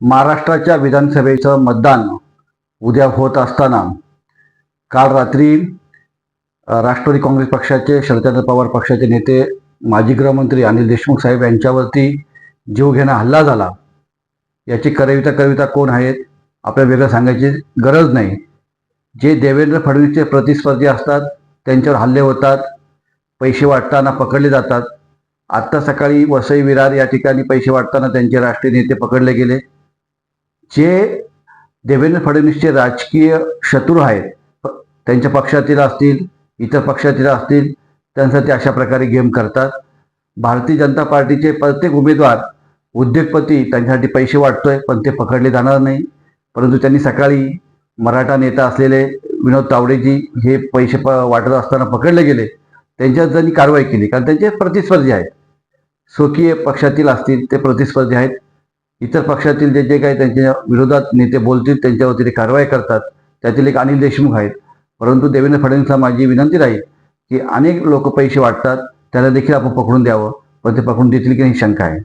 महाराष्ट्राच्या विधानसभेचं मतदान उद्या होत असताना काल रात्री राष्ट्रवादी काँग्रेस पक्षाचे शरदचंद्र पवार पक्षाचे नेते माजी गृहमंत्री अनिल देशमुख साहेब यांच्यावरती जीवघेणा हल्ला झाला. याची करविता करविता कोण आहेत आपल्याला वेगळं सांगायची गरज नाही. जे देवेंद्र फडणवीसचे प्रतिस्पर्धी असतात त्यांच्यावर हल्ले होतात पैसे वाटताना पकडले जातात. आत्ता सकाळी वसई विरार या ठिकाणी पैसे वाटताना त्यांचे राष्ट्रीय नेते पकडले गेले. जे देवेंद्र फडणवीसचे राजकीय शत्रू आहेत प- त्यांच्या पक्षातील असतील इतर पक्षातील असतील त्यांसाठी अशा प्रकारे गेम करतात. भारतीय जनता पार्टीचे प्रत्येक उमेदवार उद्योगपती त्यांच्यासाठी पैसे वाटतोय पण ते पकडले जाणार नाही. परंतु त्यांनी सकाळी मराठा नेता असलेले विनोद तावडेजी हे पैसे प वाटत असताना पकडले गेले. त्यांच्यावर त्यांनी कारवाई केली कारण त्यांचे प्रतिस्पर्धी आहेत. स्वकीय पक्षातील असतील ते प्रतिस्पर्धी आहेत. इतर पक्षातील जे जे काही त्यांच्या विरोधात नेते बोलतील त्यांच्यावरती ते कारवाई करतात त्यातील एक अनिल देशमुख आहेत. परंतु देवेंद्र फडणवीसला माझी विनंती राहील की अनेक लोक पैसे वाटतात त्याला देखील आपण पकडून द्यावं पण ते पकडून देतील की नाही शंका आहे.